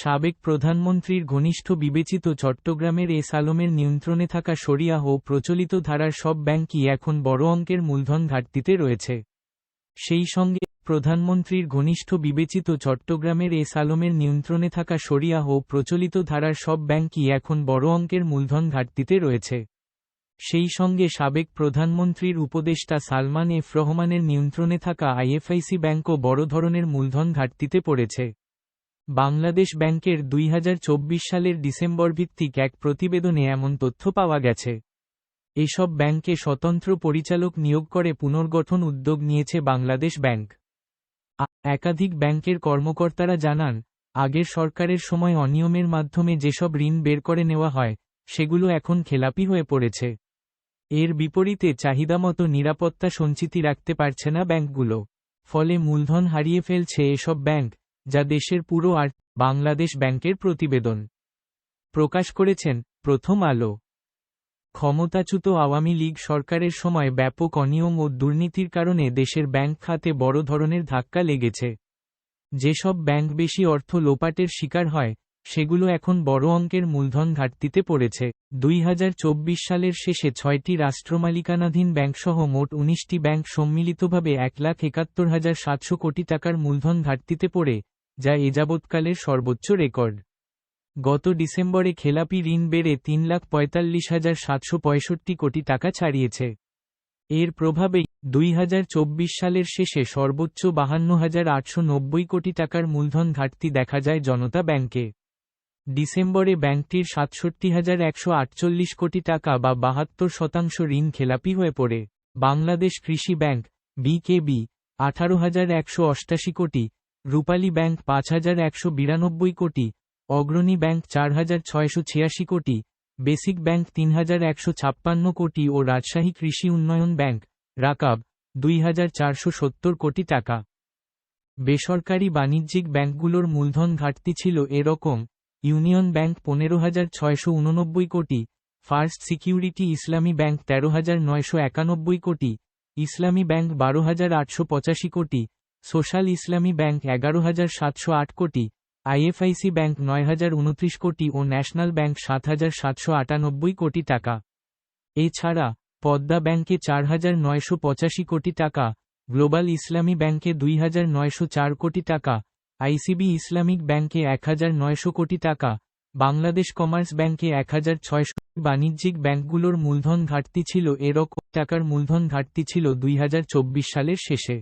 সাবেক প্রধানমন্ত্রীর ঘনিষ্ঠ বিবেচিত চট্টগ্রামের এস আলমের নিয়ন্ত্রণে থাকা শরিয়া ও প্রচলিত ধারার সব ব্যাংকই এখন বড় অঙ্কের মূলধন ঘাটতিতে রয়েছে। সেই সঙ্গে প্রধানমন্ত্রীর ঘনিষ্ঠ বিবেচিত চট্টগ্রামের এস আলমের নিয়ন্ত্রণে থাকা শরিয়া ও প্রচলিত ধারার সব ব্যাংকই এখন বড় অঙ্কের মূলধন ঘাটতিতে রয়েছে। সেই সঙ্গে সাবেক প্রধানমন্ত্রীর উপদেষ্টা সালমান এফ রহমানের নিয়ন্ত্রণে থাকা আইএফআইসি ব্যাংকও বড় ধরনের মূলধন ঘাটতিতে পড়েছে। বাংলাদেশ ব্যাংকের দুই হাজার চব্বিশ সালের ডিসেম্বর ভিত্তিক এক প্রতিবেদনে এমন তথ্য পাওয়া গেছে। এসব ব্যাংকে স্বতন্ত্র পরিচালক নিয়োগ করে পুনর্গঠন উদ্যোগ নিয়েছে বাংলাদেশ ব্যাংক। একাধিক ব্যাংকের কর্মকর্তারা জানান, আগের সরকারের সময় অনিয়মের মাধ্যমে যেসব ঋণ বের করে নেওয়া হয়, সেগুলো এখন খেলাপি হয়ে পড়েছে। এর বিপরীতে চাহিদামতো নিরাপত্তা সঞ্চিতি রাখতে পারছে না ব্যাংকগুলো। ফলে মূলধন হারিয়ে ফেলছে এসব ব্যাংক যা দেশের পুরো আর বাংলাদেশ ব্যাংকের প্রতিবেদন। প্রকাশ করেছেন, প্রথম আলো। ক্ষমতাচ্যুত আওয়ামী লীগ সরকারের সময় ব্যাপক অনিয়ম ও দুর্নীতির কারণে দেশের ব্যাংক খাতে বড় ধরনের ধাক্কা লেগেছে। যেসব ব্যাংক বেশি অর্থ লোপাটের শিকার হয় সেগুলো এখন বড় অঙ্কের মূলধন ঘাটতিতে পড়েছে। দুই হাজার চব্বিশ সালের শেষে ছয়টি রাষ্ট্রমালিকানাধীন ব্যাংকসহ মোট উনিশটি ব্যাংক সম্মিলিতভাবে এক লাখ একাত্তর হাজার সাতশো কোটি টাকার মূলধন ঘাটতিতে পড়ে, যা এযাবৎকালের সর্বোচ্চ রেকর্ড। গত ডিসেম্বরে খেলাপি ঋণ বেড়ে তিন লাখ পঁয়তাল্লিশ হাজার সাতশো পঁয়ষট্টি কোটি টাকা ছাড়িয়েছে। এর প্রভাবেই দুই হাজার চব্বিশ সালের শেষে সর্বোচ্চ বাহান্ন হাজার আটশো নব্বই কোটি টাকার মূলধন ঘাটতি দেখা যায় জনতা ব্যাংকে। ডিসেম্বরে ব্যাংকটির সাতষট্টি হাজার একশো আটচল্লিশ কোটি টাকা বা বাহাত্তর শতাংশ ঋণ খেলাপি হয়ে পড়ে। বাংলাদেশ কৃষি ব্যাংক, বিকেবি, আঠারো হাজার একশো অষ্টাশি কোটি, রূপালী ব্যাংক, পাঁচ হাজার একশো বিরানব্বই কোটি, অগ্রণী ব্যাংক, চার হাজার ছয়শো ছিয়াশি কোটি, বেসিক ব্যাংক, তিন হাজার একশো ছাপ্পান্ন কোটি ও রাজশাহী কৃষি উন্নয়ন ব্যাংক, রাকাব, দুই হাজার চারশো সত্তর কোটি টাকা। বেসরকারি বাণিজ্যিক ব্যাংকগুলোর মূলধন ঘাটতি ছিল এরকম ইউনিয়ন ব্যাংক পনেরো হাজার ছয়শো উননব্বই কোটি, ফার্স্ট সিকিউরিটি ইসলামী ব্যাংক তেরো হাজার নয়শো একানব্বই কোটি, ইসলামী ব্যাংক বারো হাজার আটশো পঁচাশি কোটি, সোশ্যাল ইসলামী ব্যাংক এগারো হাজার সাতশো আট কোটি, আইএফআইসি ব্যাংক নয় হাজার উনত্রিশ কোটি ও ন্যাশনাল ব্যাংক সাত হাজার সাতশো আটানব্বই কোটি টাকা। এছাড়া, পদ্মা ব্যাংকে চার হাজার নয়শো পঁচাশি কোটি টাকা, গ্লোবাল ইসলামী ব্যাংকে দুই হাজার নয়শো চার কোটি টাকা আইসিবি ইসলামিক ব্যাংকে এক হাজার নয়শো কোটি টাকা, বাংলাদেশ কমার্স ব্যাংকে এক হাজার ছয়শো বাণিজ্যিক ব্যাংকগুলোর মূলধন ঘাটতি ছিল এরকম টাকার মূলধন ঘাটতি ছিল দুই হাজার চব্বিশ সালের শেষে।